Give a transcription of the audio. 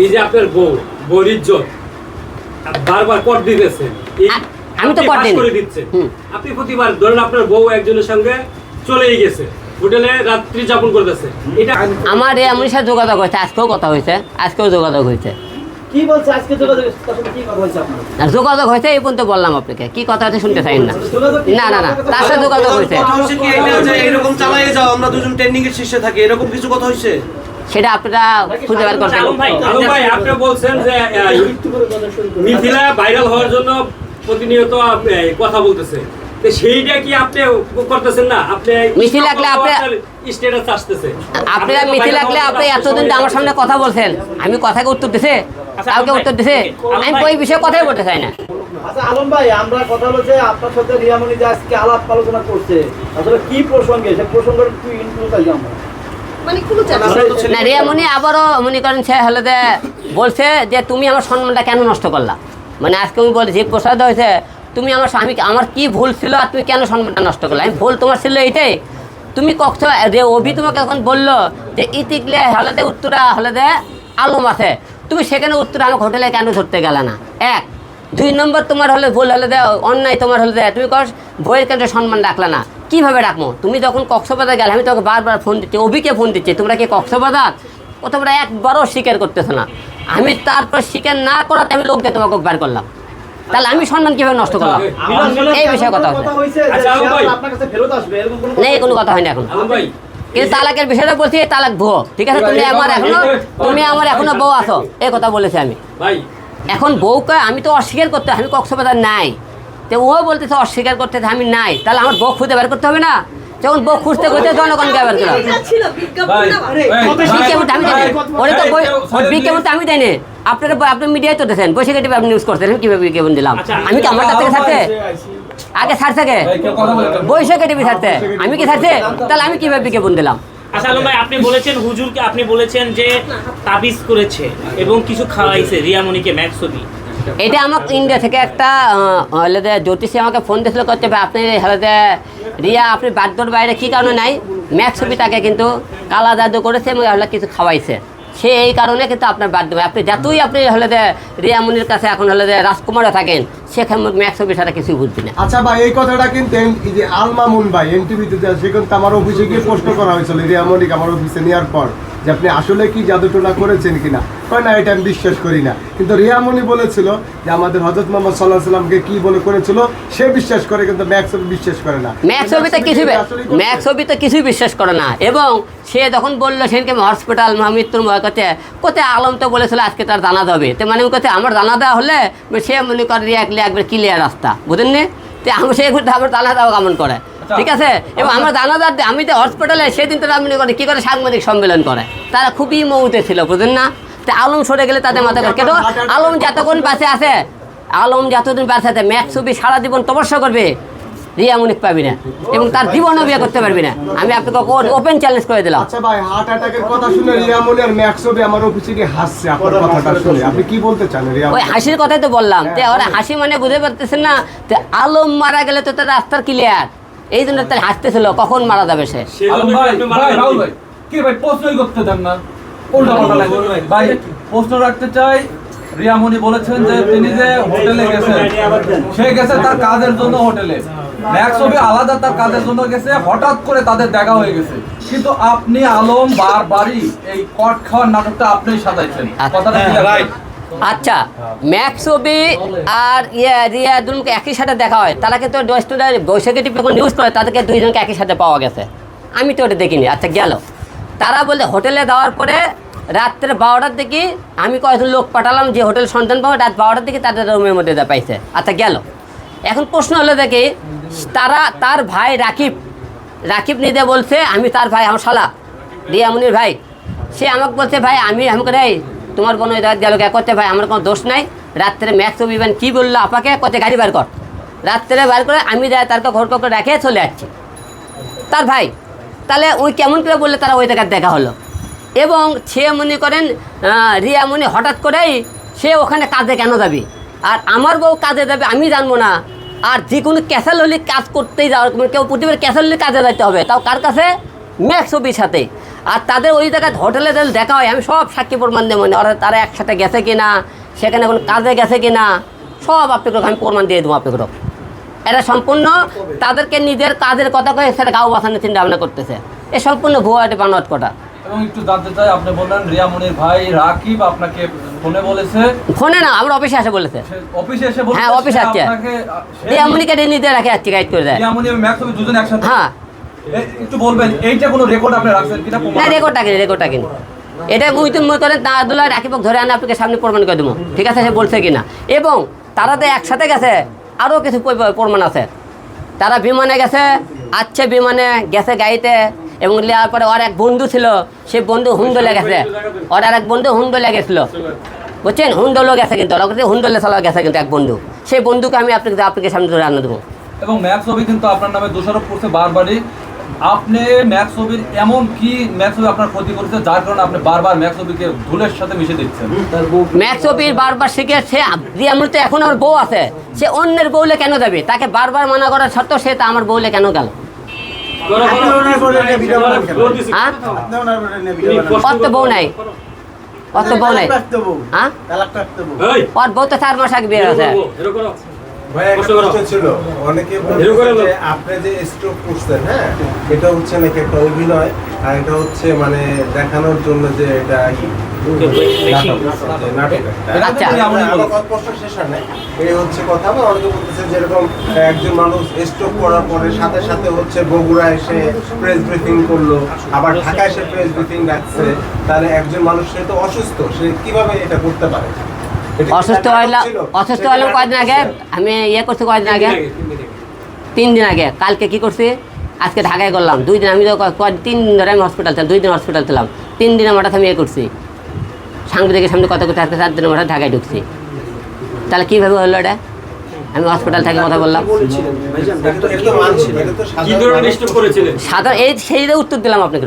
এই যে আপনার বউ বউর ইজ্জত বারবার কর দিতেছেন আমি তো আপনি কর দিচ্ছেন। আপনি প্রতিবার ধরেন আপনার বউ একজনের সঙ্গে চলেই গেছে হোটেলে রাত্রি যাপন করতেছে। এটা আমার এই এমন সাথে যোগাযোগ হয়েছে আজকেও কথা হয়েছে আজকেও যোগাযোগ হয়েছে। কি বলছে? আজকে যোগাযোগ কি কথা হয়েছে আপনার? যোগাযোগ হয়েছে এই পর্যন্ত বললাম আপনাকে। কি কথা হচ্ছে শুনতে চাই না। না না না তার সাথে যোগাযোগ হয়েছে। কথা হচ্ছে কি? এটা যে এরকম চালাই যাও আমরা দুজন ট্রেন্ডিং এর শীর্ষে থাকি এরকম কিছু কথা হচ্ছে সেটা আপনারা খুঁজে বের করবেন। আলম ভাই আপনি বলছেন যে মিথিলা ভাইরাল হওয়ার জন্য প্রতিনিয়ত কথা বলতেছে। তো সেইটা কি আপনি করতেছেন না? আপনি মিথিলা লাগলে আপনি- স্ট্যাটাস আসতেছে। আপনারা আপনি তো মিথি viral লাগলে আপনি এতদিন আমার সামনে কথা বলছেন। আমি কথাকে উত্তর দিছে আচ্ছা, কাউকে উত্তর দিছে। আমি ওই বিষয়ে কথাই বলতে চাই না। আচ্ছা আলম ভাই আমরা কথা হলো যে আপনার সাথে রিয়ামণি যে আজকে আলাপ আলোচনা করছে আসলে কি প্রসঙ্গে? সে প্রসঙ্গের একটু ইনক্লুড আমরা। মানে কোনো না আবারও মনে করেন সে হলে যে বলছে যে তুমি আমার সম্মানটা কেন নষ্ট করলা? মানে আজকে আমি বলছি প্রসাদ হয়েছে তুমি আমার আমি আমার কি ভুল ছিল আর তুমি কেন সম্মানটা নষ্ট করলা? আমি ভুল তোমার ছিল এইটাই। তুমি কখন যে অভি তোমাকে এখন বলল যে ইতিকলে হলে যে উত্তরা হলে যে আলম আছে। তুমি সেখানে উত্তরা আমার হোটেলে কেন ধরতে গেলে না? এক। দুই নম্বর তোমার হলে ভুল হলে যে অন্যায় তোমার হলে যে তুমি কর বইয়ের কেন্দ্রে সম্মান রাখলে না। কীভাবে রাখব? তুমি যখন কক্সবাজার গেলে আমি তোকে বারবার ফোন দিচ্ছি অভিকে ফোন দিচ্ছি তোমরা কি কক্সবাজার? ও তোমরা একবারও স্বীকার করতেছো না। আমি তারপর স্বীকার না করাতে আমি লোককে তোমাকে বার করলাম। তাহলে আমি সম্মান কীভাবে নষ্ট করলাম? এই বিষয়ে কথা হয়েছে আচ্ছা, আলম সে ভাই। আবার আপনার কাছে ফেরত আসবে এরকম কোনো নেই কোনো কথা হয়নি এখন। কিন্তু তালাকের বিষয়টা বলছি তালাক ভুয়ো ঠিক আছে? তুমি আমার এখনও তুমি আমার এখনও বউ আছো। এই কথা বলেছি আমি। এখন বউকে আমি তো অস্বীকার করতে আমি কক্সবাজার নাই। তো ও বলতেছে অস্বীকার করতে আমি নাই। তাহলে আমার বউ খুঁজে বের করতে হবে না? যখন বউ খুঁজতে খুঁজতে জনগণকে বের করা বিজ্ঞাপন আমি দেয়নি ওরে তো বিজ্ঞাপন তো আমি দেয়নি আপনারা ব- আপনি মিডিয়ায় তো দেখেন বসে কেটে আপনি নিউজ করতেন আমি কীভাবে বিজ্ঞাপন দিলাম? আমি কি আমার কাছ থেকে ছাড়তে আগে ছাড় থাকে বৈশাখে টিভি ছাড়তে আমি কি ছাড়ছে? তাহলে আমি কীভাবে বিজ্ঞাপন দিলাম? আচ্ছা আলম ভাই আপনি বলেছেন হুজুরকে আপনি বলেছেন যে তাবিজ করেছে এবং কিছু খাওয়াইছে রিয়ামণিকে ম্যাক্সবি এটা আমার ইন্ডিয়া থেকে একটা জ্যোতিষী আমাকে ফোন দিয়েছিল করতে হবে আপনি হলে রিয়া, আপনি বাদ্যর বাইরে কী কারণে নাই? ম্যাক্স ছবি তাকে কিন্তু কালা জাদু করেছে এবং হলে কিছু খাওয়াইছে। সে এই কারণে কিন্তু আপনার বাধ্য আপনি যতই আপনি হলে যে রিয়ামনির কাছে এখন হলে যে রাজকুমারে থাকেন সেখানে ম্যাক্স ছবি ছাড়া কিছুই বুঝবি না। আচ্ছা ভাই, এই কথাটা কিন্তু এই যে আলমামুন ভাই এনটিভিতে সে কিন্তু আমার অফিসে গিয়ে প্রশ্ন করা হয়েছিল রিয়ামনিক আমার অফিসে নেওয়ার পর। যে আপনি আসলে কি জাদুটোনা করেছেন কিনা? কয় না এটা আমি বিশ্বাস করি না। কিন্তু রিয়ামনি বলেছিল যে আমাদের হজরত মোহাম্মদ সাল্লাহ সাল্লামকে কি বলে করেছিল সে বিশ্বাস করে কিন্তু ম্যাক্স বিশ্বাস করে না। ম্যাক্স ছবিতে কিছু। ম্যাক্স ছবিতে কিছুই বিশ্বাস করে না। এবং সে যখন বলল সেদিনকে হসপিটাল মৃত্যুর ভয় করতে কোথায় আলম তো বলেছিল আজকে তার জানা দেবে তো মানে কোথায় আমার জানা দেওয়া হলে সে মনে করে একবার ক্লিয়ার রাস্তা। বুঝেন নি তো আমি সেই ঘুরতে আমার জানা দেওয়া কেমন করে? ঠিক আছে? এবং আমার জানা দেওয়ার আমি তো হসপিটালে সেদিন তারা মনে করে কী করে সাংবাদিক সম্মেলন করে। তারা খুবই মৌতে ছিল বুঝেন না? তো আলম সরে গেলে তাদের মাথায় করে। কেন আলম যতক্ষণ বাঁচে আছে আলম যতদিন বাঁচে আছে ছবি সারা জীবন তপস্যা করবে রিয়া মুনিক পাবি না। এবং তার জীবনও বিয়ে করতে পারবি না। আমি আপনাকে ওপেন চ্যালেঞ্জ করে দিলাম। আচ্ছা ভাই হার্ট অ্যাটাকের কথা শুনে ম্যাক্স আমার অফিসে গিয়ে হাসছে আপনার কথাটা শুনে। আপনি কি বলতে চান ওই হাসির কথাই তো বললাম। তে ওরা হাসি মানে বুঝতে পারতেছেন না। তে আলম মারা গেলে তো তার রাস্তার ক্লিয়ার এই জন্য তার হাসতেছিল কখন মারা যাবে সে? ভাই আপনি কি প্রশ্নই করতে দেন না। উল্টা পাল্টা লাগে। ভাই প্রশ্ন রাখতে চাই রিয়ামণি বলেছেন যে তিনি যে হোটেলে গেছেন সে গেছে তার কাজের জন্য হোটেলে। ম্যাক্স ছবি আলাদা তার কাজের জন্য গেছে হঠাৎ করে তাদের দেখা হয়ে গেছে। কিন্তু আপনি আলম বারবারই এই কট খাওয়ার নাটকটা আপনিই সাজাইছেন। কথাটা রাইট। আচ্ছা ম্যাক্স ছবি আর ইয়ে রিয়া দুজনকে একই সাথে দেখা হয়। তারা কিন্তু স্টুডেন্ট বৈশাখী টিপে যখন নিউজ করে তাদেরকে দুইজনকে একই সাথে পাওয়া গেছে? আমি তো ওটা দেখিনি। আচ্ছা গেল। তারা বলে হোটেলে দেওয়ার পরে রাত্রে বারোটার দিকে আমি কয়েকজন লোক পাঠালাম যে হোটেল সন্ধান পাবো, রাত বারোটার দিকে তাদের রুমের মধ্যে যা পাইছে। আচ্ছা গেল। এখন প্রশ্ন হলো দেখি তারা, তার ভাই রাকিব রাকিব নিদে বলছে, আমি তার ভাই, আমার শালা, রিয়ামনির ভাই। সে আমাকে বলছে, ভাই, আমি আমাকে রে তোমার বোন ওই গেল করতে ভাই, আমার কোনো দোষ নাই। রাত্রে ম্যাক্স অভিমান কী বলল আপাকে? কত গাড়ি বার কর। রাত্রে বার করে আমি যাই তারকে ঘর করে রেখে চলে যাচ্ছি তার ভাই, তাহলে ওই কেমন করে বললে তারা ওই জায়গায় দেখা হলো? এবং সে মনে করেন রিয়া মনে হঠাৎ করেই সে ওখানে কাজে কেন যাবে? আর আমার বউ কাজে যাবে আমি জানব না। আর যে কোনো ক্যাসাল হলে কাজ করতেই যাওয়ার, কেউ প্রতিবার ক্যাসাল হলে কাজে যাইতে হবে। তাও কার কাছে? ম্যাক্স ছবির সাথে। আর তাদের ওই জায়গায় হোটেলে দেখা হয় আমি সব সাক্ষী প্রমাণ দেবো না ওরা তারা একসাথে গেছে কিনা সেখানে কোনো কাজে গেছে কিনা সব আপনাকে আমি প্রমাণ দিয়ে দেবো আপনাকে এটা সম্পূর্ণ তাদেরকে নিজের কাজের কথা কয়ে সেটা গাও বাঁচানোর চিন্তা ভাবনা করতেছে। এ সম্পূর্ণ ভুয়া এটা বানোয়াট কটা এবং একটু জানতে চাই আপনি বললেন রিয়ামনির ভাই রাকিব আপনাকে ফোনে বলেছে। ফোনে না আমার অফিসে আসে বলেছে। অফিসে এসে হ্যাঁ, অফিসে আসছে। রিয়ামনিকে নিজে রাখে আসছে গাইড করে দেয়। রিয়ামনি এবং ম্যাক্সবি দুজন একসাথে। হ্যাঁ। একটু বলবেন এইটা কোনো রেকর্ড আপনি রাখছেন কিনা? না রেকর্ডটা কিনি রেকর্ডটা কিনি এটা মুই তুমি মতন না দুলা রাখিবক ধরে আনে আপনাকে সামনে প্রমাণ করে দেবো। ঠিক আছে সে বলছে কিনা। এবং তারা তো একসাথে গেছে আরও কিছু প্রমাণ আছে। তারা বিমানে গেছে আছে বিমানে গেছে গাড়িতে এবং নেওয়ার পরে ওর এক বন্ধু ছিল সে বন্ধু হুন্ডলে গেছে। ওর আর এক বন্ধু হুন্ডলে গেছিল। বুঝছেন? হুন্ডলও গেছে কিন্তু ওরা হুন্ডলে চালা গেছে কিন্তু এক বন্ধু। সেই বন্ধুকে আমি আপনাকে আপনাকে সামনে ধরে আনে দেবো। এবং ম্যাক্সবি কিন্তু আপনার নামে দোষারোপ করছে বারবারই। আপনি ম্যাক্সবির এমন কি ম্যাক্সবি আপনার ক্ষতি করেছে যার কারণে আপনি বারবার ম্যাক্সবিকে ধুলের সাথে মিশে দিচ্ছেন? ম্যাক্সপির বারবার শিখে সে রিয়ামুল তো এখন আমার বউ আছে সে অন্যের বউলে কেন যাবে? তাকে বারবার মানা করার সত্ত্বেও সে তা আমার বউলে কেন গেল? দিছি। হ্যাঁ? বউ নাই। অত বউ নাই। হ্যাঁ? ওর বউ তো চার মাস আগে বিয়ে এরকম ছিল। অনেকে আপনি যে স্ট্রোক করছেন হ্যাঁ এটা হচ্ছে নাকি একটা অভিনয় আর এটা হচ্ছে মানে দেখানোর জন্য যে এটা একজন মানুষ স্ট্রোক করার পরে সাথে সাথে হচ্ছে বগুড়া এসে প্রেস ব্রিফিং করল আবার ঢাকা এসে প্রেস ব্রিফিং রাখছে তাহলে একজন মানুষ সে তো অসুস্থ সে কীভাবে এটা করতে পারে? অসুস্থ হইলাম অসুস্থ হলাম কয়দিন আগে? আমি ইয়ে করছি কয়দিন আগে? তিন দিন আগে, কালকে কি করছি? আজকে ঢাকায় করলাম দুই দিন আমি তো তিন দিন ধরে আমি হসপিটাল ছিলাম দুই দিন হসপিটাল ছিলাম। তিন দিনের মাঠে আমি ইয়ে করছি। সাংবাদিকের সামনে কথা কথা আজকে চার দিনের মাঠে ঢাকায় ঢুকছি। তাহলে কীভাবে হলো এটা? আমি হসপিটাল থেকে কথা বললাম। সাধারণ এই সেই উত্তর দিলাম আপনাকে